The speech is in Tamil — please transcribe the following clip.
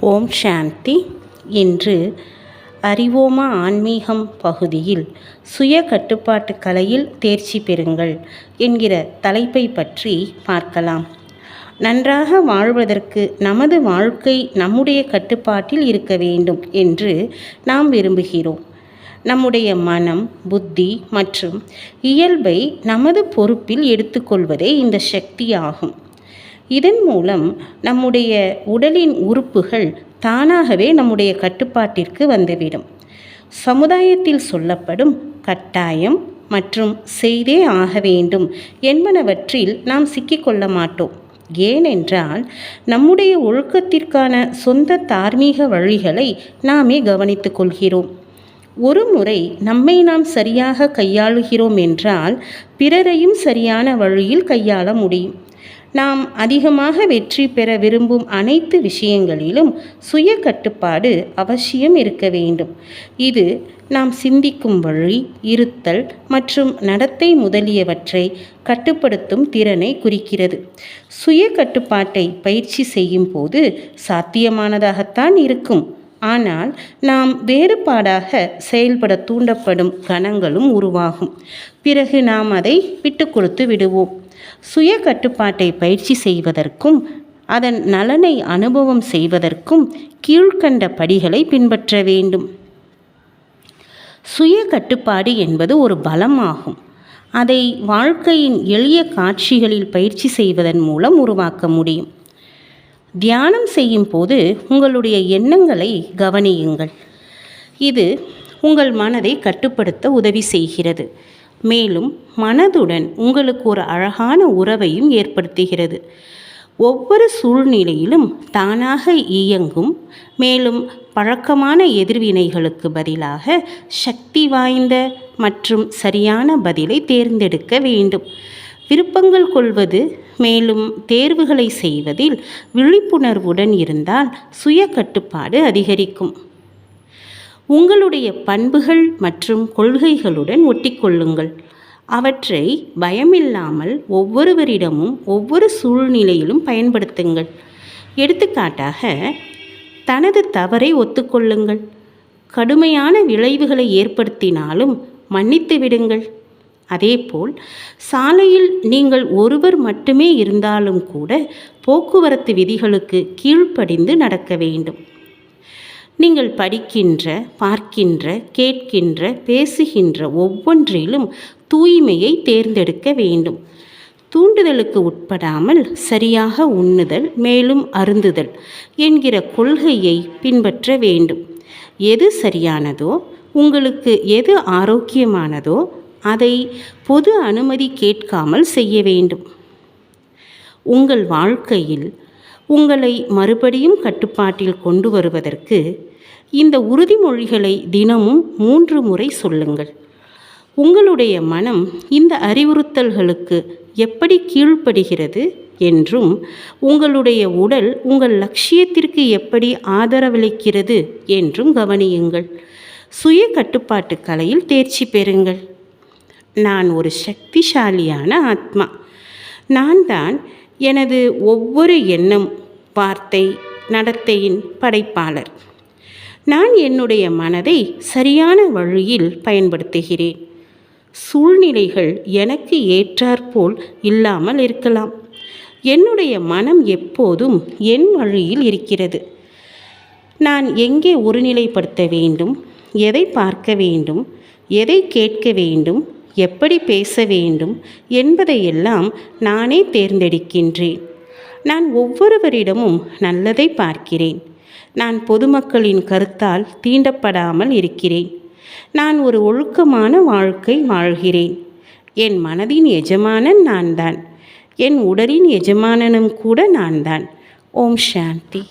ஓம் சாந்தி. இன்று அறிவோமா ஆன்மீகம் பகுதியில் சுய கட்டுப்பாட்டு கலையில் தேர்ச்சி பெறுங்கள் என்கிற தலைப்பை பற்றி பார்க்கலாம். நன்றாக வாழ்வதற்கு நமது வாழ்க்கை நம்முடைய கட்டுப்பாட்டில் இருக்க வேண்டும் என்று நாம் விரும்புகிறோம். நம்முடைய மனம் புத்தி மற்றும் இயல்பை நமது பொறுப்பில் எடுத்துக்கொள்வதே இந்த சக்தி ஆகும் இதன் மூலம் நம்முடைய உடலின் உறுப்புகள் தானாகவே நம்முடைய கட்டுப்பாட்டிற்கு வந்துவிடும். சமுதாயத்தில் சொல்லப்படும் கட்டாயம் மற்றும் செய்தே ஆக வேண்டும் என்பனவற்றில் நாம் சிக்கிக்கொள்ள மாட்டோம். ஏனென்றால் நம்முடைய ஒழுக்கத்திற்கான சொந்த தார்மீக வழிகளை நாமே கவனித்துக் கொள்கிறோம். ஒரு முறை நம்மை நாம் சரியாக கையாளுகிறோம் என்றால் பிறரையும் சரியான வழியில் கையாள முடியும். நாம் அதிகமாக வெற்றி பெற விரும்பும் அனைத்து விஷயங்களிலும் சுய கட்டுப்பாடு அவசியம் இருக்க வேண்டும். இது நாம் சிந்திக்கும் வழி இருத்தல் மற்றும் நடத்தை முதலியவற்றை கட்டுப்படுத்தும் திறனை குறிக்கிறது. சுய கட்டுப்பாட்டை பயிற்சி செய்யும் போது சாத்தியமானதாகத்தான் இருக்கும். ஆனால் நாம் வேறுபாடாக செயல்பட தூண்டப்படும் கணங்களும் உருவாகும். பிறகு நாம் அதை விட்டு கொடுத்து விடுவோம். சுய கட்டுப்பாட்டை பயிற்சி செய்வதற்கும் அதன் நலனை அனுபவம் செய்வதற்கும் கீழ்கண்ட படிகளை பின்பற்ற வேண்டும். சுய கட்டுப்பாடு என்பது ஒரு பலமாகும். அதை வாழ்க்கையின் எளிய காட்சிகளில் பயிற்சி செய்வதன் மூலம் உருவாக்க முடியும். தியானம் செய்யும் போது உங்களுடைய எண்ணங்களை கவனியுங்கள். இது உங்கள் மனதை கட்டுப்படுத்த உதவி செய்கிறது. மேலும் மனதுடன் உங்களுக்கு ஒரு அழகான உறவையும் ஏற்படுத்துகிறது. ஒவ்வொரு சூழ்நிலையிலும் தானாக இயங்கும் மேலும் பழக்கமான எதிர்வினைகளுக்கு பதிலாக சக்தி வாய்ந்த மற்றும் சரியான பதிலை தேர்ந்தெடுக்க வேண்டும். விருப்பங்கள் கொள்வது மேலும் தேர்வுகளை செய்வதில் விழிப்புணர்வுடன் இருந்தால் சுய கட்டுப்பாடு அதிகரிக்கும். உங்களுடைய பண்புகள் மற்றும் கொள்கைகளுடன் ஒட்டிக்கொள்ளுங்கள். அவற்றை பயமில்லாமல் ஒவ்வொருவரிடமும் ஒவ்வொரு சூழ்நிலையிலும் பயன்படுத்துங்கள். எடுத்துக்காட்டாக தனது தவறை ஒத்துக்கொள்ளுங்கள். கடுமையான விளைவுகளை ஏற்படுத்தினாலும் மன்னித்து விடுங்கள். அதேபோல் சாலையில் நீங்கள் ஒருவர் மட்டுமே இருந்தாலும் கூட போக்குவரத்து விதிகளுக்கு கீழ்ப்படிந்து நடக்க வேண்டும். நீங்கள் படிக்கின்ற பார்க்கின்ற கேட்கின்ற பேசுகின்ற ஒவ்வொன்றிலும் தூய்மையை தேர்ந்தெடுக்க வேண்டும். தூண்டுதலுக்கு உட்படாமல் சரியாக உண்ணுதல் மேலும் அருந்துதல் என்கிற கொள்கையை பின்பற்ற வேண்டும். எது சரியானதோ உங்களுக்கு எது ஆரோக்கியமானதோ அதை பொது அனுமதி கேட்காமல் செய்ய வேண்டும். உங்கள் வாழ்க்கையில் உங்களை மறுபடியும் கட்டுப்பாட்டில் கொண்டு வருவதற்கு இந்த உறுதிமொழிகளை தினமும் மூன்று முறை சொல்லுங்கள். உங்களுடைய மனம் இந்த அறிவுறுத்தல்களுக்கு எப்படி கீழ்ப்படுகிறது என்றும் உங்களுடைய உடல் உங்கள் லட்சியத்திற்கு எப்படி ஆதரவளிக்கிறது என்றும் கவனியுங்கள். சுய கட்டுப்பாட்டு கலையில் தேர்ச்சி பெறுங்கள். நான் ஒரு சக்திசாலியான ஆத்மா. நான் தான் எனது ஒவ்வொரு எண்ணம் வார்த்தை நடத்தையின் படைப்பாளர். நான் என்னுடைய மனதை சரியான வழியில் பயன்படுத்துகிறேன். சூழ்நிலைகள் எனக்கு ஏற்றாற்போல் இல்லாமல் இருக்கலாம். என்னுடைய மனம் எப்போதும் என் வழியில் இருக்கிறது. நான் எங்கே ஒருநிலைப்படுத்த வேண்டும் எதை பார்க்க வேண்டும் எதை கேட்க வேண்டும் எப்படி பேச வேண்டும் என்பதையெல்லாம் நானே தேர்ந்தெடுக்கின்றேன். நான் ஒவ்வொருவரிடமும் நல்லதை பார்க்கிறேன். நான் பொதுமக்களின் கருத்தால் தீண்டப்படாமல் இருக்கிறேன். நான் ஒரு ஒழுக்கமான வாழ்க்கை வாழ்கிறேன். என் மனதின் எஜமானன் நான் தான் என் உடலின் எஜமானனும் கூட நான் தான் ஓம் சாந்தி.